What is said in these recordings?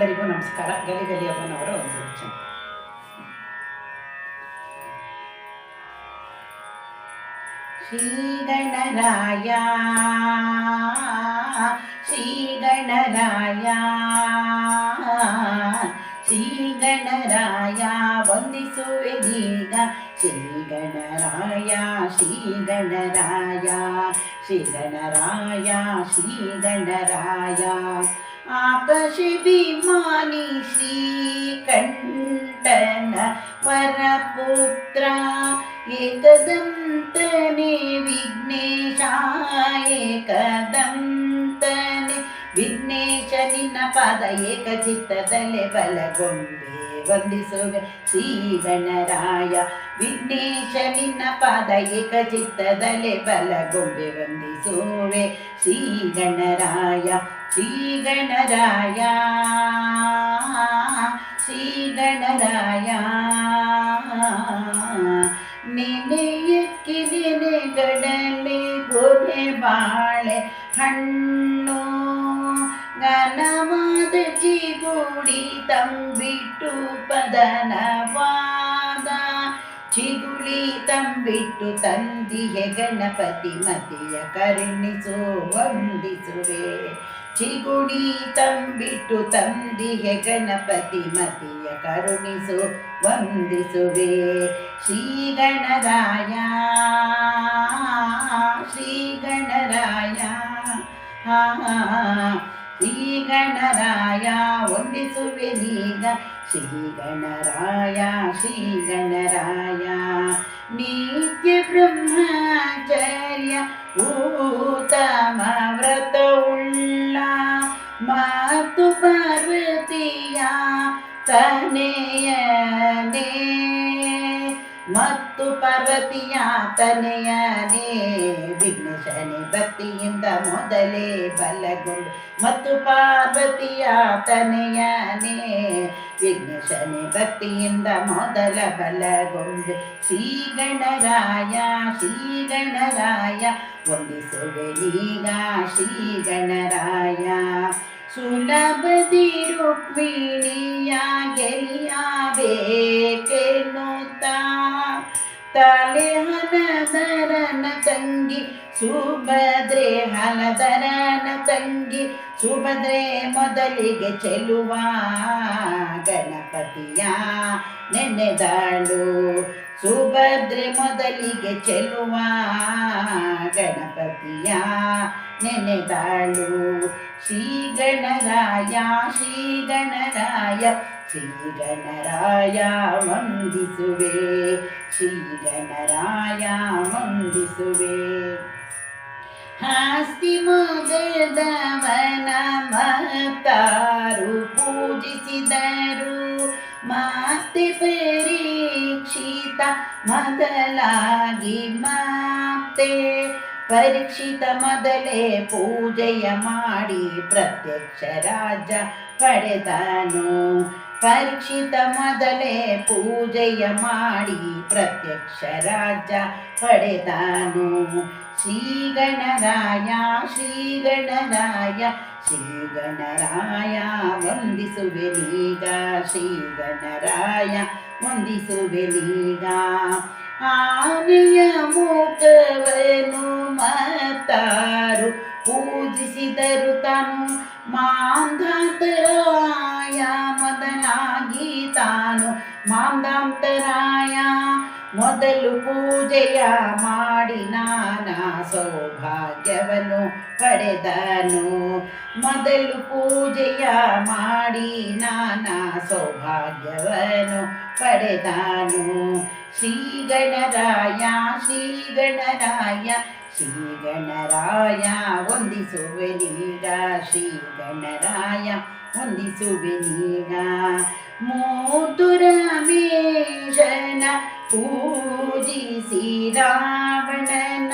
ಎಲ್ಲರಿಗೂ ನಮಸ್ಕಾರ ಗಲಿ ಗಲಿಯಪ್ಪನವರ ಒಂದು ವಚನ ಶ್ರೀಗಣರಾಯ ಶ್ರೀಗಣರಾಯ ಶ್ರೀಗಣರಾಯ ವಂದಿಸುವೆದೀಗ ಶ್ರೀಗಣರಾಯ ಶ್ರೀಗಣರಾಯ ಶ್ರೀಗಣರಾಯ ಶ್ರೀಗಣರಾಯ ಆಕಾಶ ವಿಮಾನಿ ಶ್ರೀಕಂಠನ ವರಪುತ್ರ ಏಕದಂತನೆ ವಿಘ್ನೇಶ ಏಕದಂತನೆ ವಿಘ್ನೇಶ ನಿನ್ನ ಪಾದ ಏಕಚಿತ್ತದಲ್ಲೇ ಬಲಗೊಂಬೆ ವಂದಿಸುವೆ ಶ್ರೀಗಣರಾಯ ವಿಘ್ನೇಶ, ನಿನ್ನ ಪಾದ ಏಕ ಏಕಚಿತ್ತದಲ್ಲೇ ಬಲಗೊಂಬೆ ವಂದಿಸುವೆ ಶ್ರೀಗಣರಾಯ ಶ್ರೀಗಣರಾಯ ಶ್ರೀಗಣರಾಯ ಗಣರಾಯ ಶ್ರೀ ಗಣರಾಯ ನೆನೆಯಕ್ಕೆ ನೆನೆಗಡಲೆ ಗೊನೆ ಬಾಳೆ ಹಣ್ಣು ಘನವಾದ ಚಿಗುಡಿ ತಂಬಿಟ್ಟು ಪದನವಾದ. ಚಿಗುಳಿ ತಂಬಿಟ್ಟು ತಂದಿಯ ಗಣಪತಿ ಮತಿಯ ಕರುಣಿಸು, ವಂದಿಸುವೆ. ಚಿಗುಡಿ ತಂಬಿಟ್ಟು ತಂದಿಯ ಗಣಪತಿ ಮತಿಯ ಕರುಣಿಸು, ವಂದಿಸುವೆ. ಶ್ರೀ ಗಣರಾಯ ಶ್ರೀ ಗಣರಾಯ ಶ್ರೀ ಗಣರಾಯ ವಂದಿಸುವೆ ನೀಗ ಶ್ರೀ ಗಣರಾಯ ಶ್ರೀ ಗಣರಾಯ ನಿತ್ಯ ಬ್ರಹ್ಮಚರ್ಯ ಊತಮ ವ್ರತವುಳ್ಳ ಮಾತು ಪಾರ್ವತಿಯ ತನೆಯನೇ ಮತ್ತು ಪಾರ್ವತಿಯ ತನೆಯನೇ ವಿಘ್ನೇಶನೇ ಭಕ್ತಿಯಿಂದ ಮೊದಲೇ ಬಲಗೊಂಡು ಮತ್ತು ಪಾರ್ವತಿಯ ತನೆಯನೇ ವಿಘ್ನೇಶನೇ ಭಕ್ತಿಯಿಂದ ಮೊದಲ ಬಲಗೊಂಡು ಶ್ರೀ ಗಣರಾಯ ಶ್ರೀ ಗಣರಾಯ ವಂದಿಸುವೆ ನೀಗ ಶ್ರೀ ಗಣರಾಯ ಸುಲಭದಿ ರುಕ್ಮಿಣಿಯ ಗೆಲಿಯಬೇಕೆನ್ನುತ್ತಾ ತಲೆ ಹಲದರನ ತಂಗಿ, ಸುಭದ್ರೆ ಹಲದರನ ತಂಗಿ, ಸುಭದ್ರೆ ಮೊದಲಿಗೆ ಚೆಲುವ ಗಣಪತಿಯ ನೆನೆದಾಳು ಸುಭದ್ರೆ ಮೊದಲಿಗೆ ಚೆಲುವ ಗಣಪತಿಯ ನೆನೆದಾಳು ಶ್ರೀ ಗಣರಾಯ ಶ್ರೀ ಗಣರಾಯ ಶ್ರೀ ಗಣರಾಯ ವಂದಿಸುವೆ ಶ್ರೀ ಗಣರಾಯ ವಂದಿಸುವೆ ಹಾಸ್ತಿ ಮೊಗದವನ ಮತ್ತಾರು ಪೂಜಿಸಿದರು. ಮಾತೆ ಪರೀಕ್ಷಿತ ಮೊದಲಾಗಿ ಮಾತೆ, ಪರೀಕ್ಷಿತ ಮೊದಲೇ ಪೂಜೆಯ ಮಾಡಿ ಪ್ರತ್ಯಕ್ಷ ರಾಜ ಪಡೆದನು. ಪರೀಕ್ಷಿತ ಮೊದಲೇ ಪೂಜೆಯ ಮಾಡಿ ಪ್ರತ್ಯಕ್ಷ ರಾಜ ಪಡೆದಾನು. ಶ್ರೀಗಣರಾಯ ಶ್ರೀಗಣರಾಯ ಶ್ರೀಗಣರಾಯ ಶ್ರೀ ಗಣರಾಯ ವಂದಿಸುವೆ ನೀಗ. ಶ್ರೀ ಗಣರಾಯ ವಂದಿಸುವೆ ನೀಗ. ಆನೆಯ ಮೂಕವನು ಮತ್ತಾರು ಪೂಜಿಸಿದರು ತಾನು ಮಾಂಧಾಂತರಾಯ ಮೊದಲು ಪೂಜೆಯ ಮಾಡಿ ನಾನಾ ಸೌಭಾಗ್ಯವನ್ನು ಪಡೆದನು. ಮೊದಲು ಪೂಜೆಯ ಮಾಡಿ ನಾನಾ ಸೌಭಾಗ್ಯವನ್ನು ಪಡೆದನು. ಶ್ರೀ ಗಣರಾಯ ಶ್ರೀ ಗಣರಾಯ ಶ್ರೀ ಗಣರಾಯ ಹೊಂದಿಸುವೆ ನೀಡ ಶ್ರೀ ಗಣರಾಯ ವಂದಿಸುವೆ ನೀಗ ಮೂತುರಮೇಶನ ಪೂಜಿಸಿ ರಾವಣನ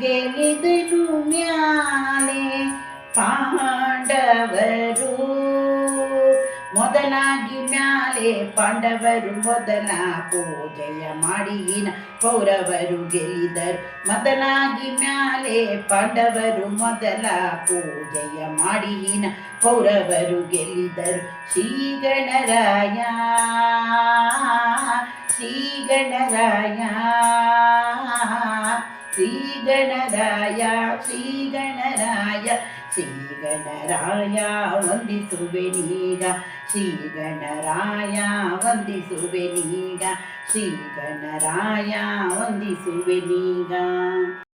ಗೆಲಿದನು ಮ್ಯಾಲೆ ಪಾಂಡವರು ಮೊದಲಾಗಿ ಮ್ಯಾಲೆ ಪಾಂಡವರು ಮೊದಲ ಪೂಜೆಯ ಮಾಡಿನ ಕೌರವರು ಗೆಲ್ಲಿದರು ಮೊದಲಾಗಿ ಮ್ಯಾಲೆ ಪಾಂಡವರು ಮೊದಲ ಪೂಜೆಯ ಮಾಡಿನ ಕೌರವರು ಗೆಲ್ಲಿದರು ಶ್ರೀ ಗಣರಾಯ ಶ್ರೀ ಗಣರಾಯ ಶ್ರೀ ಗಣರಾಯ ಶ್ರೀ ಗಣರಾಯ ಶ್ರೀ ಗಣರಾಯ ವಂದಿಸುವೆನೀಗ ಶ್ರೀ ಗಣರಾಯ ವಂದಿಸುವೆನೀಗ ಶ್ರೀ ಗಣರಾಯ ವಂದಿಸುವೆನೀಗ